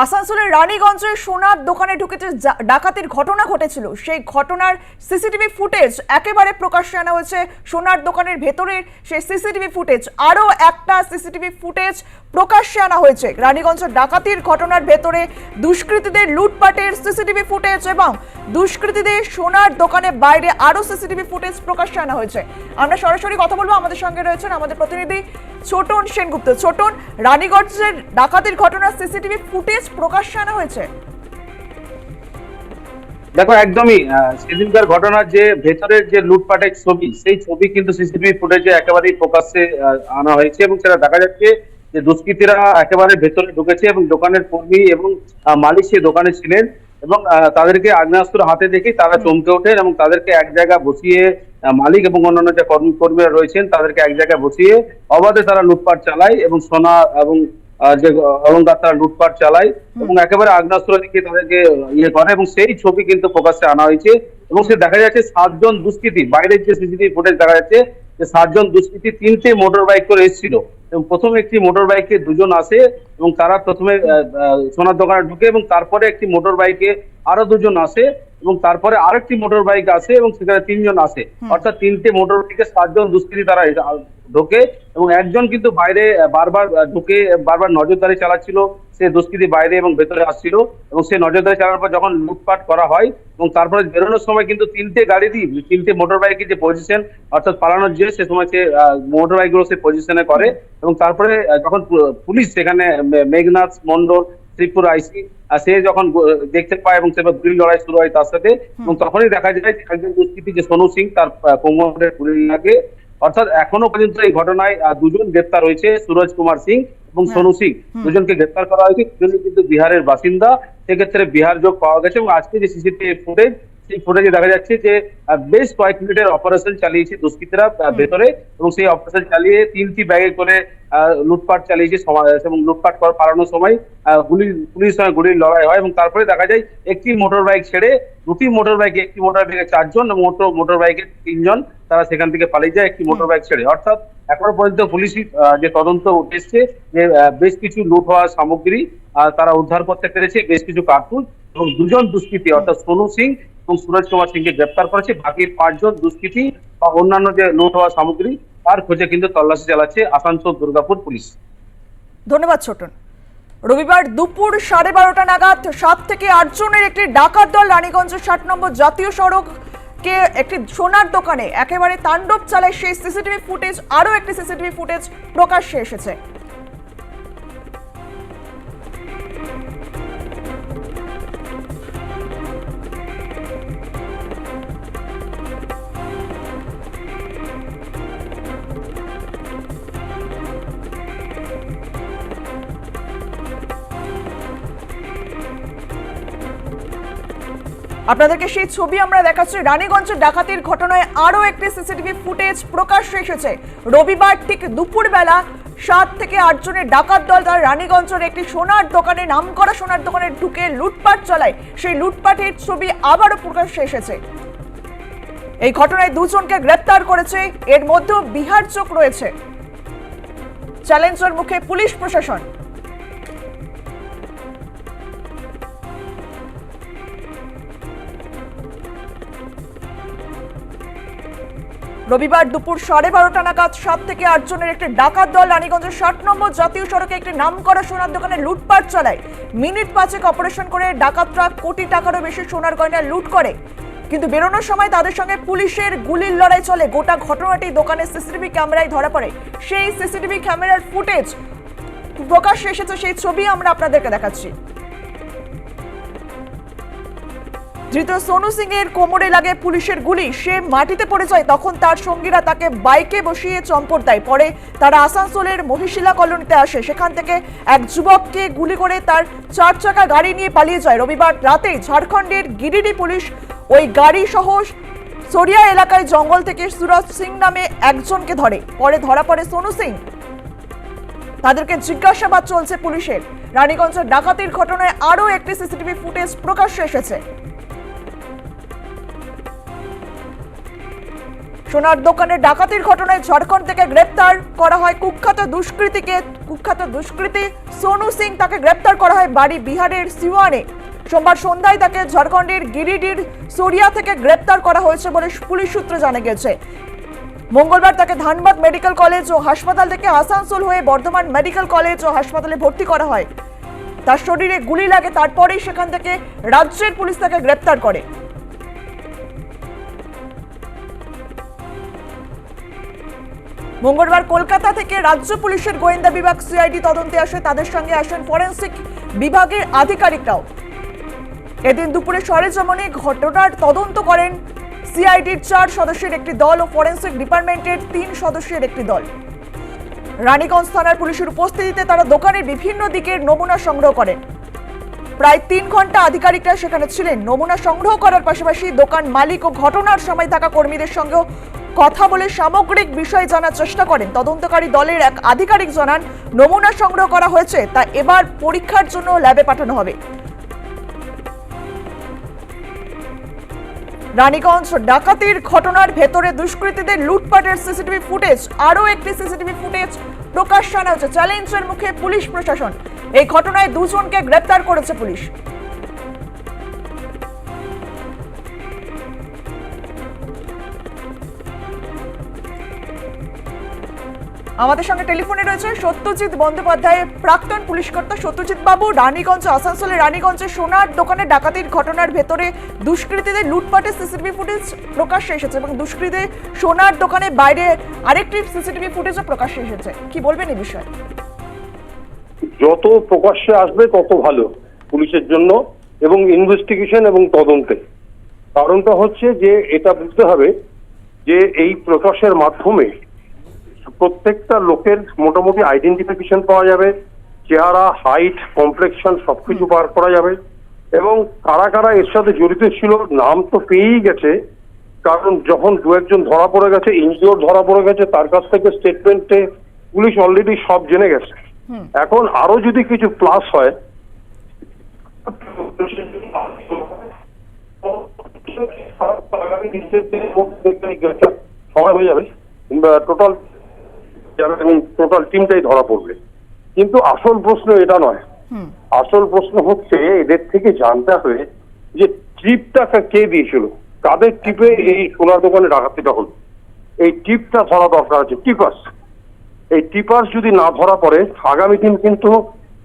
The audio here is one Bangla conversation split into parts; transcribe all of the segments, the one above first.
আসানসোলের রানীগঞ্জে সোনার দোকানে ঢুকেছে ডাকাতির ঘটনা ঘটেছিল। সেই ঘটনার সিসিটিভি ফুটেজ একেবারে প্রকাশ্যে আনা হয়েছে। সোনার দোকানের ভেতরের সেই সিসিটিভি ফুটেজ, আরও একটা সিসিটিভি ফুটেজ প্রকাশ্যে আনা হয়েছে। রানীগঞ্জ ডাকাতির ঘটনার ভেতরে দুষ্কৃতীদের লুটপাটের সিসিটিভি ফুটেজ এবং দুষ্কৃতীদের সোনার দোকানে বাইরে আরও সিসিটিভি ফুটেজ প্রকাশ্যে আনা হয়েছে। আমরা সরাসরি কথা বলব। আমাদের সঙ্গে রয়েছেন আমাদের প্রতিনিধি ছোটন সেনগুপ্ত। ছোটন, রানীগঞ্জের ডাকাতির ঘটনার সিসিটিভি ফুটেজ প্রকাশ্যে আনা হয়েছে। দেখো, একদমই সেদিনকার ঘটনার যে ভেতরের যে লুটপাটের ছবি, সেই ছবি কিন্তু সিসিটিভি ফুটেজে একেবারেই প্রকাশ্যে আনা হয়েছে এবং সেটা দেখা যাচ্ছে যে দুষ্কৃতীরা একেবারে ভেতরে ঢুকেছে এবং দোকানের কর্মী এবং মালিক সেই দোকানে ছিলেন। এবং তাদেরকে আগ্নেয়াস্ত্র হাতে দেখে তারা চমকে ওঠেন এবং তাদেরকে এক জায়গায় বসিয়ে মালিক এবং অন্যান্য যে কর্মী কর্মীরা রয়েছেন তাদেরকে এক জায়গায় বসিয়ে অবাধে তারা লুটপাট চালায় এবং সোনা এবং যে অলঙ্কার তারা লুটপাট চালায় এবং একেবারে আগ্নেয়াস্ত্র দিকে তাদেরকে ইয়ে করে এবং সেই ছবি কিন্তু প্রকাশ্যে আনা হয়েছে এবং সে দেখা যাচ্ছে সাতজন দুষ্কৃতী বাইরের যে সিসিটিভি ফুটেজ দেখা যাচ্ছে যে সাতজন দুষ্কৃতী তিনটে মোটর বাইক করে এসেছিল। এবং প্রথমে একটি মোটর বাইকে দুজন আসে এবং তারা প্রথমে সোনার দোকানে ঢুকে এবং তারপরে একটি মোটর বাইকে আরও দুজন আসে। এবং তারপরে আরেকটি মোটর বাইক আসে এবং সেখানে তিনজন আসে অর্থাৎ তিনটে মোটর বাইকে সাতজন দুষ্কৃতী তারা ঢোকে এবং একজন কিন্তু বাইরে বারবার ঢুকে বারবার নজরদারি চালাচ্ছিল সে দুষ্কৃতী বাইরে এবং ভেতরে আসছিল এবং সে নজরদারি চালানোর পর যখন লুটপাট করা হয় এবং তারপরে বেরোনোর সময় কিন্তু তিনটে গাড়ি দিয়ে তিনটে মোটর বাইকের যে পজিশন অর্থাৎ পালানোর যে সে সময় সে মোটর বাইকগুলো সে পজিশনে করে এবং তারপরে যখন পুলিশ সেখানে মেঘনাথ মন্ডল ত্রিপুরা আইসি সে যখন দেখতে পায় এবং সে গুলি লড়াই শুরু হয় তার সাথে এবং তখনই দেখা যায় যে একজন দুষ্কৃতী যে সোনু সিং তার কোমরের কোমরে গুলি লাগে। অর্থাৎ এখনও পর্যন্ত এই ঘটনায় দুজন গ্রেপ্তার হয়েছে সুরজ কুমার সিং এবং হ্যাঁ। সোনু সিং। দুজনকে গ্রেপ্তার করা হয়েছে দুজনই কিন্তু বিহারের বাসিন্দা। সেক্ষেত্রে বিহার যোগ পাওয়া গেছে এবং আজকে যে সিসিটিভি ফুটেজ সেই ফুটেজে দেখা যাচ্ছে যে বেশ কয়েক মিনিটের অপারেশন চালিয়েছে দুষ্কৃতীরা ভেতরে এবং সেই অপারেশন চালিয়ে তিনটি ব্যাগে করে লুটপাট চালিয়েছে এবং লুটপাট করার পালানোর সময় গুলি পুলিশের সঙ্গে গুলির লড়াই হয় এবং তারপরে দেখা যায় একটি মোটর বাইক ছেড়ে দুটি মোটর বাইকে একটি মোটর বাইকে চারজন এবং মোটর মোটর বাইকে তিনজন তারা সেখান থেকে পালিয়ে যায় একটি মোটর বাইক ছেড়ে। অর্থাৎ এখনও পর্যন্ত পুলিশ যে তদন্ত উঠেছে যে বেশ কিছু লুট হওয়া সামগ্রী আহ, তারা উদ্ধার করতে পেরেছে বেশ কিছু কার্টুন এবং দুজন দুষ্কৃতী অর্থাৎ সোনু সিং এবং সুরজ কুমার সিংকে গ্রেপ্তার করেছে। বাকি পাঁচজন দুষ্কৃতী বা অন্যান্য যে লুট হওয়া সামগ্রী, তার খোঁজে কিন্তু তল্লাশি চালাচ্ছে আসানসোল দুর্গাপুর পুলিশ। ধন্যবাদ, ছোটন। রবিবার দুপুর সাড়ে বারোটা নাগাদ সাত থেকে আট জনের একটি ডাকাত দল রানীগঞ্জের ষাট নম্বর জাতীয় সড়ক কে একটি সোনার দোকানে একেবারে তাণ্ডব চালায়। সেই সিসিটিভি ফুটেজ, আরও একটি সিসিটিভি ফুটেজ প্রকাশ্যে এসেছে। আপনাদেরকে সেই ছবি আমরা দেখাচ্ছি। রানীগঞ্জের ডাকাতির ঘটনায় আরও একটি সিসিটিভি ফুটেজ প্রকাশ্যে এসেছে। রবিবার ঠিক দুপুরবেলা সাত থেকে আট জনের ডাকাত দল তারা রানীগঞ্জের একটি সোনার দোকানে, নামকরা সোনার দোকানে ঢুকে লুটপাট চালায়। সেই লুটপাটের ছবি আবারও প্রকাশ্যে এসেছে। এই ঘটনায় দুজনকে গ্রেপ্তার করেছে। এর মধ্যেও বিহার চোখ রয়েছে। চ্যালেঞ্জের মুখে পুলিশ প্রশাসন। রবিবার দুপুর সাড়ে বারোটা নাগাদ সাত থেকে আটজনের একটি ডাকাত দল রানীগঞ্জের ষাট নম্বর জাতীয় সড়কে একটি নামকরা সোনার দোকানে লুটপাট চালায়। মিনিট পাঁচেক অপারেশন করে ডাকাতরা কোটি টাকারও বেশি সোনার গয়না লুট করে। কিন্তু বেরোনোর সময় তাদের সঙ্গে পুলিশের গুলির লড়াই চলে। গোটা ঘটনাটি দোকানের সিসিটিভি ক্যামেরায় ধরা পড়ে। সেই সিসিটিভি ক্যামেরার ফুটেজ প্রকাশ্যে এসেছে, সেই ছবি আমরা আপনাদেরকে দেখাচ্ছি। ধৃত সোনু সিং এর কোমরে লাগে পুলিশের গুলি। সে মাটিতে পড়ে যায়, তখন তার সঙ্গীরা তাকে বাইকে বসিয়ে চম্পট দেয়। পরে তারা আসানসোলের মহিশিলা কলোনিতে আসে। সেখান থেকে এক যুবককে গুলি করে তার চার চাকা গাড়ি নিয়ে পালিয়ে যায়। রবিবার রাতে ঝাড়খণ্ডের গিরিডি পুলিশ ওই গাড়ি সহ সরিয়া এলাকায় জঙ্গল থেকে সুরজ সিং নামে একজনকে ধরে। পরে ধরা পড়ে সোনু সিং। তাদেরকে জিজ্ঞাসাবাদ চলছে পুলিশের। রানীগঞ্জের ডাকাতির ঘটনায় আরও একটি সিসিটিভি ফুটেজ প্রকাশ্যে এসেছে। সোনার দোকানে ডাকাতির ঘটনায় ঝাড়খণ্ড থেকে গ্রেপ্তার করা হয় কুখ্যাত দুষ্কৃতীকে। কুখ্যাত দুষ্কৃতী সোনু সিং তাকে গ্রেপ্তার করা হয় বাড়ি বিহারের সিওয়ানে। সোমবার সন্ধ্যায় তাকে ঝাড়খণ্ডের গিরিডির সরিয়া থেকে গ্রেপ্তার করা হয়েছে বলে পুলিশ সূত্রে জানা গেছে। মঙ্গলবার তাকে ধানবাদ মেডিকেল কলেজ ও হাসপাতাল থেকে আসানসোল হয়ে বর্ধমান মেডিকেল কলেজ ও হাসপাতালে ভর্তি করা হয়। তার শরীরে গুলি লাগে, তারপরেই সেখান থেকে রাজ্যের পুলিশ তাকে গ্রেপ্তার করে। মঙ্গলবার কলকাতা থেকে রাজ্য পুলিশের গোয়েন্দা বিভাগ সিআইডি তদন্তে আসে, তাদের সঙ্গে আসেন ফরেন্সিক বিভাগের আধিকারিকরাও। এদিন দুপুরে সরেজমনে ঘটনার তদন্ত করেন, সিআইডির চার সদস্যের একটি দল ও ফরেন্সিক ডিপার্টমেন্টের তিন সদস্যের একটি দল। রানীগঞ্জ থানার পুলিশের উপস্থিতিতে তারা দোকানের বিভিন্ন দিকের নমুনা সংগ্রহ করেন। প্রায় তিন ঘণ্টা আধিকারিকরা সেখানে ছিলেন। নমুনা সংগ্রহ করার পাশাপাশি দোকান মালিক ও ঘটনার সময় থাকা কর্মীদের সঙ্গেও কথা বলে সামগ্রিক বিষয় জানার চেষ্টা করেন। তদন্তকারী দলের এক আধিকারিক জানান, নমুনা সংগ্রহ করা হয়েছে, তা এবার পরীক্ষার জন্য ল্যাবে পাঠানো হবে। রানীগঞ্জ ডাকাতির ঘটনার ভেতরে দুষ্কৃতীদের লুটপাটের সিসিটিভি ফুটেজ, আরও একটি সিসিটিভি ফুটেজ প্রকাশ্যে আনা হচ্ছে চ্যালেঞ্জের মুখে পুলিশ প্রশাসন। এই ঘটনায় দুজনকে গ্রেপ্তার করেছে পুলিশ। আমাদের সঙ্গে টেলিফোনে রয়েছে সত্যজিৎ বন্দ্যোপাধ্যায়, প্রাক্তন পুলিশ কর্তা সত্যজিৎ বাবু, রানীগঞ্জ, আসানসোলের রানীগঞ্জে সোনার দোকানে ডাকাতির ঘটনার ভেতরে দুষ্কৃতীদের লুটপাটের সিসিটিভি ফুটেজ প্রকাশ্যে এসেছে এবং দুষ্কৃতীদের সোনার দোকানে বাইরে আরেকটি সিসিটিভি ফুটেজও প্রকাশ্যে এসেছে। কি বলবেন এই বিষয়ে? যত প্রকাশ্যে আসবে তত ভালো পুলিশের জন্য এবং ইনভেস্টিগেশন এবং তদন্তে। কারণটা হচ্ছে যে এটা বুঝতে হবে যে এই প্রকাশের মাধ্যমে প্রত্যেকটা লোকের মোটামুটি আইডেন্টিফিকেশন পাওয়া যাবে চেহারা হাইট কমপ্লেকশন সবকিছু বার করা যাবে। এবং কারা কারা এর সাথে জড়িত ছিল নাম তো পেয়েই গেছে। কারণ যখন দু একজন ধরা পড়ে গেছে ইনজিওর ধরা পড়ে গেছে তার কাছ থেকে স্টেটমেন্টে পুলিশ অলরেডি সব জেনে গেছে। এখন আরও যদি কিছু প্লাস হয় সময় হয়ে যাবে। টোটাল এবং টোটাল টিমটাই ধরা পড়বে। কিন্তু আসল প্রশ্ন এটা নয়। আসল প্রশ্ন হচ্ছে এদের থেকে জানতে হবে যে ট্রিপটা কে দিয়েছিল? কাদের টিপে এই সোনার দোকানে ডাকাতিটা হলো? এই টিপটা ধরা দরকার আছে টিপার্স এই টিপাস যদি না ধরা পড়ে আগামী দিন কিন্তু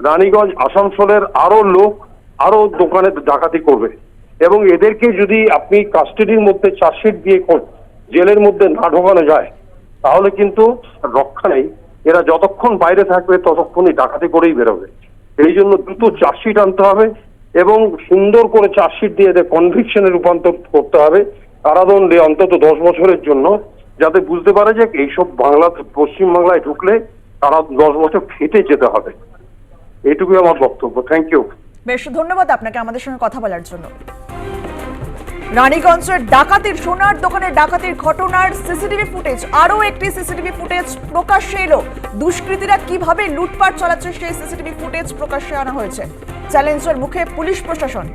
রানীগঞ্জ আসানসোলের আরও লোক আরও দোকানে ডাকাতি করবে। এবং এদেরকে যদি আপনি কাস্টাডির মধ্যে চার্জশিট দিয়ে জেলের মধ্যে না ঢোকানো যায় তাহলে কিন্তু রক্ষা নেই। এরা যতক্ষণ বাইরে থাকবে, ততক্ষণই ডাকাতি করেই বেরোবে। এই জন্য দ্রুত চার্জশিট আনতে হবে এবং সুন্দর করে চার্জশিট দিয়ে এদের কনভিকশনে রূপান্তর করতে হবে। কারাদণ্ডে অন্তত দশ বছরের জন্য, যাতে বুঝতে পারে যে এইসব বাংলা পশ্চিম বাংলায় ঢুকলে তারা দশ বছর খেটে যেতে হবে। এইটুকুই আমার বক্তব্য। থ্যাংক ইউ বেশ, ধন্যবাদ আপনাকে আমাদের সঙ্গে কথা বলার জন্য। রানীগঞ্জের ডাকাতির, সোনার দোকানের ডাকাতির ঘটনার সিসিটিভি ফুটেজ, আরও একটি সিসিটিভি ফুটেজ প্রকাশ্যে এলো। দুষ্কৃতীরা কীভাবে লুটপাট চালাচ্ছে সেই সিসিটিভি ফুটেজ প্রকাশ্যে আনা হয়েছে। চ্যালেঞ্জের মুখে পুলিশ প্রশাসন।